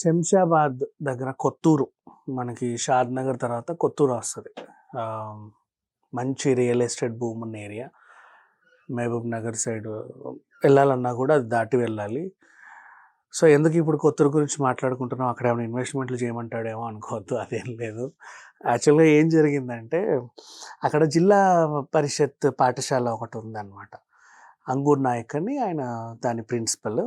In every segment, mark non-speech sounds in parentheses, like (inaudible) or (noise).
శంషాబాద్ దగ్గర కొత్తూరు. మనకి షాద్ నగర్ తర్వాత కొత్తూరు వస్తుంది. మంచి రియల్ ఎస్టేట్ భూమి ఉన్న ఏరియా. మహబూబ్ నగర్ సైడ్ వెళ్ళాలన్నా కూడా అది దాటి వెళ్ళాలి. సో ఎందుకు ఇప్పుడు కొత్తూరు గురించి మాట్లాడుకుంటున్నాం? అక్కడ ఏమైనా ఇన్వెస్ట్మెంట్లు చేయమంటాడేమో అనుకోవద్దు అదేం లేదు. యాక్చువల్గా ఏం జరిగిందంటే అక్కడ జిల్లా పరిషత్ పాఠశాల ఒకటి ఉందన్నమాట. అంగూర్ నాయక్ అని ఆయన దాని ప్రిన్సిపల్.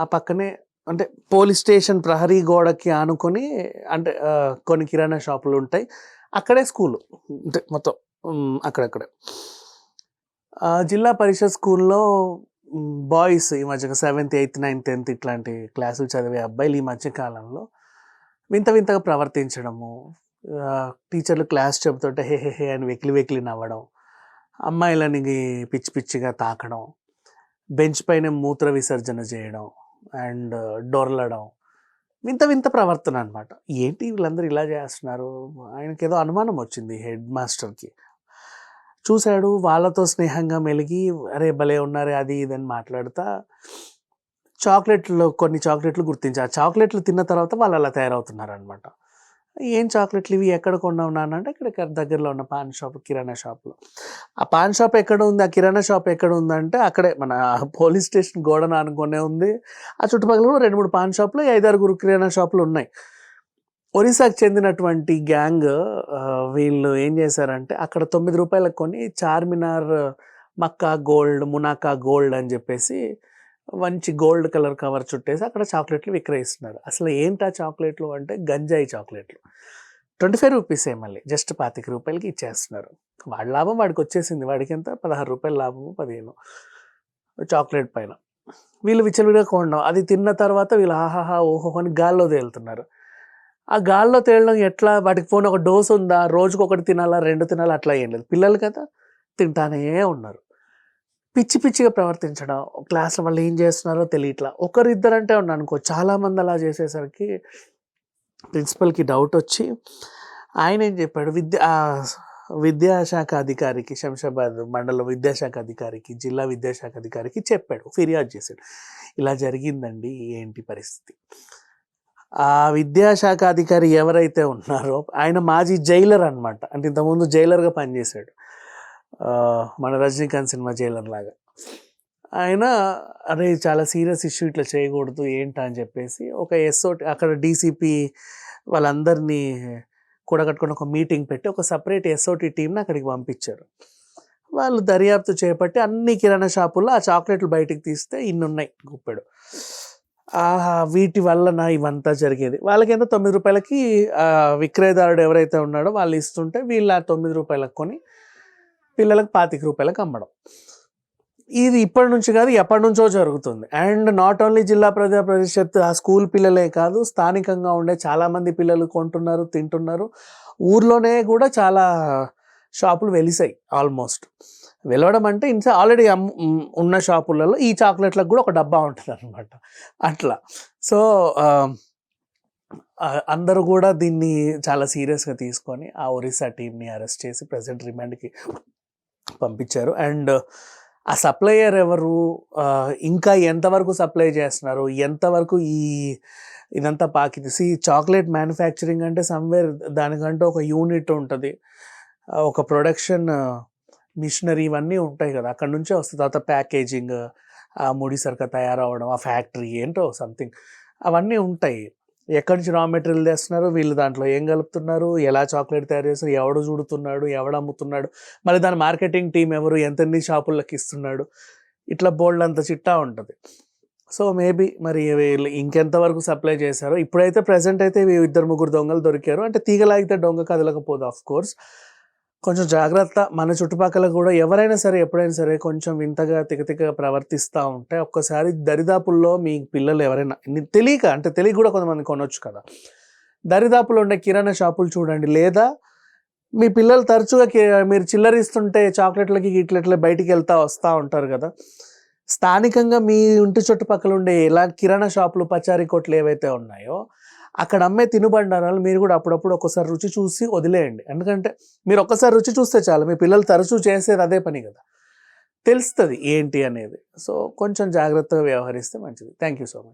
ఆ పక్కనే అంటే పోలీస్ స్టేషన్ ప్రహరీ గోడకి ఆనుకొని అంటే కొన్ని కిరాణా షాపులు ఉంటాయి. అక్కడే స్కూలు. అంటే మొత్తం అక్కడక్కడే. జిల్లా పరిషత్ స్కూల్లో బాయ్స్ ఈ మధ్య సెవెంత్ ఎయిత్ నైన్త్ టెన్త్ ఇట్లాంటి క్లాసులు చదివే అబ్బాయిలు ఈ మధ్య కాలంలో వింత వింతగా ప్రవర్తించడము టీచర్లు క్లాస్ చెబుతుంటే హే హే హే అని వెకిలి వెకిలి నవ్వడం అమ్మాయిలని పిచ్చి పిచ్చిగా తాకడం బెంచ్ పైన మూత్ర విసర్జన చేయడం అండ్ డొరలడం. వింత వింత ప్రవర్తన అనమాట ఏంటి వీళ్ళందరూ ఇలా చేస్తున్నారు? ఆయనకి ఏదో అనుమానం వచ్చింది హెడ్ మాస్టర్కి. చూశాడు వాళ్ళతో స్నేహంగా మెలిగి అరే భలే ఉన్నారే అది ఇది అని మాట్లాడుతా చాక్లెట్లు కొన్ని చాక్లెట్లు గుర్తించి. ఆ చాక్లెట్లు తిన్న తర్వాత వాళ్ళు అలా తయారవుతున్నారు అనమాట ఏం చాక్లెట్లు ఇవి ఎక్కడ కొన్నావు నాన్న? అంటే ఇక్కడ దగ్గరలో ఉన్న పాన్ షాప్ కిరాణా షాప్లో. ఆ పాన్ షాప్ ఎక్కడ ఉంది? ఆ కిరాణా షాప్ ఎక్కడ ఉందంటే అక్కడే మన (laughs) పోలీస్ స్టేషన్ గోడ అనుకునే ఉంది. ఆ చుట్టుపక్కల కూడా రెండు మూడు పాన్ షాపులు ఐదారుగురు కిరాణా షాపులు ఉన్నాయి. ఒరిస్సాకు చెందినటువంటి గ్యాంగ్ వీళ్ళు ఏం చేశారంటే అక్కడ తొమ్మిది రూపాయలకు కొని చార్మినార్ మక్కా గోల్డ్ మునాకా గోల్డ్ అని చెప్పేసి మంచి గోల్డ్ కలర్ కవర్ చుట్టేసి అక్కడ చాక్లెట్లు విక్రయిస్తున్నారు. అసలు ఏంటా చాక్లెట్లు అంటే గంజాయి చాక్లెట్లు. ట్వంటీ ఫైవ్ రూపీసే మళ్ళీ జస్ట్ పాతిక రూపాయలకి ఇచ్చేస్తున్నారు. వాడి లాభం వాడికి వచ్చేసింది. వాడికి ఎంత? పదహారు రూపాయల లాభము పదిహేను. చాక్లెట్ పైన. వీళ్ళు విచ్చలవిడిగా కొనడం అది తిన్న తర్వాత వీళ్ళు ఆహాహా ఓహో అని గాల్లో తేలుతున్నారు. ఆ గాల్లో తేలడం ఎట్లా? వాటికి పోనీ ఒక డోస్ ఉందా? రోజుకి ఒకటి తినాలా? రెండు తినాలా? అట్లా ఏం లేదు. పిల్లలు కదా తింటానే ఉన్నారు. పిచ్చి పిచ్చిగా ప్రవర్తించడం. క్లాస్లో వాళ్ళు ఏం చేస్తున్నారో తెలియట్లా. ఒకరిద్దరంటే ఉన్నాను అనుకో చాలామంది అలా చేసేసరికి ప్రిన్సిపల్కి డౌట్ వచ్చి ఆయన ఏం చెప్పాడు? విద్య విద్యాశాఖ అధికారికి శంషాబాద్ మండల విద్యాశాఖ అధికారికి జిల్లా విద్యాశాఖ అధికారికి చెప్పాడు. ఫిర్యాదు చేశాడు. ఇలా జరిగిందండి ఏంటి పరిస్థితి? ఆ విద్యాశాఖ అధికారి ఎవరైతే ఉన్నారో ఆయన మాజీ జైలర్ అనమాట అంటే ఇంతకుముందు జైలర్గా పనిచేశాడు. మన రజనీకాంత్ సినిమా జైలర్ లాగా. ఆయన అరే చాలా సీరియస్ ఇష్యూ ఇట్లా చేయకూడదు ఏంటా అని చెప్పేసి ఒక ఎస్ఓటి అక్కడ డీసీపీ వాళ్ళందరినీ కూడగట్టుకుని ఒక మీటింగ్ పెట్టి ఒక సపరేట్ ఎస్ఓటి టీంని అక్కడికి పంపించారు. వాళ్ళు దర్యాప్తు చేపట్టి అన్ని కిరాణా షాపుల్లో ఆ చాక్లెట్లు బయటికి తీస్తే ఇన్ని ఉన్నాయి గుప్పెడు. ఆహా వీటి వలన ఇవంతా జరిగేది. వాళ్ళకి తొమ్మిది రూపాయలకి విక్రయదారుడు ఎవరైతే ఉన్నాడో వాళ్ళు ఇస్తుంటే వీళ్ళు ఆ తొమ్మిది రూపాయలకు కొని పిల్లలకు పాతిక రూపాయలకు అమ్మడం ఇది ఇప్పటి నుంచి కాదు ఎప్పటి నుంచో జరుగుతుంది. అండ్ నాట్ ఓన్లీ జిల్లా ప్రజా పరిషత్ ఆ స్కూల్ పిల్లలే కాదు స్థానికంగా ఉండే చాలామంది పిల్లలు కొంటున్నారు తింటున్నారు. ఊర్లోనే కూడా చాలా షాపులు వెలిసాయి ఆల్మోస్ట్. వెలవడం అంటే ఇంకా ఆల్రెడీ ఉన్న షాపులలో ఈ చాక్లెట్లకు కూడా ఒక డబ్బా ఉంటుంది అనమాట అట్లా. సో అందరూ కూడా దీన్ని చాలా సీరియస్గా తీసుకొని ఆ ఒరిస్సా టీంని అరెస్ట్ చేసి ప్రజెంట్ రిమాండ్కి పంపించారు. అండ్ ఆ సప్లయర్ ఎవరు? ఇంకా ఎంతవరకు సప్లై చేస్తున్నారు? ఎంతవరకు ఈ ఇదంతా పాకింది? సి చాక్లెట్ మ్యానుఫ్యాక్చరింగ్ అంటే సమ్వేర్ దానికంటే ఒక యూనిట్ ఉంటుంది. ఒక ప్రొడక్షన్ మిషనరీ ఇవన్నీ ఉంటాయి కదా అక్కడ నుంచే వస్తుంది. తర్వాత ప్యాకేజింగ్ ఆ ముడి సరుక తయారవడం ఆ ఫ్యాక్టరీ ఏంటో సంథింగ్ అవన్నీ ఉంటాయి. ఎక్కడి నుంచి రా మెటీరియల్ తెస్తున్నారు? వీళ్ళు దాంట్లో ఏం కలుపుతున్నారు? ఎలా చాక్లెట్ తయారు చేస్తారు? ఎవడు చూడుతున్నాడు? ఎవడు అమ్ముతున్నాడు? మళ్ళీ దాని మార్కెటింగ్ టీం ఎవరు? ఎంతెన్ని షాపుల్లోకి ఇస్తున్నాడు? ఇట్లా బోల్డ్ అంత చిట్టా ఉంటుంది. సో మేబీ మరి వీళ్ళు ఇంకెంతవరకు సప్లై చేశారో? ఇప్పుడైతే ప్రజెంట్ అయితే ఇద్దరు ముగ్గురు దొంగలు దొరికారు. అంటే తీగలాగితే దొంగ కదలకపోదు ఆఫ్ కోర్స్ కొంచెం జాగ్రత్త మన చుట్టుపక్కల కూడా ఎవరైనా సరే ఎప్పుడైనా సరే కొంచెం వింతగా తికతికగా ప్రవర్తిస్తూ ఉంటే ఒక్కసారి దరిదాపుల్లో మీ పిల్లలు ఎవరైనా తెలియక అంటే తెలియక కూడా కొంతమంది కొనొచ్చు కదా. దరిదాపులో ఉండే కిరాణా షాపులు చూడండి లేదా మీ పిల్లలు తరచుగా మీరు చిల్లరిస్తుంటే చాక్లెట్లకి గిట్లెట్ల బయటికి వెళ్తా వస్తూ ఉంటారు కదా. స్థానికంగా మీ ఇంటి చుట్టుపక్కల ఉండే ఎలా కిరాణా షాపులు పచారీ కొట్లు ఏవైతే ఉన్నాయో అక్కడ అమ్మే తినుబండారాలు మీరు కూడా అప్పుడప్పుడు ఒక్కసారి రుచి చూసి వదిలేయండి. ఎందుకంటే మీరు ఒక్కసారి రుచి చూస్తే చాలు మీ పిల్లలు తరచూ చేసేది అదే పని కదా. తెలుస్తుంది ఏంటి అనేది. సో కొంచెం జాగ్రత్తగా వ్యవహరిస్తే మంచిది. Thank you so much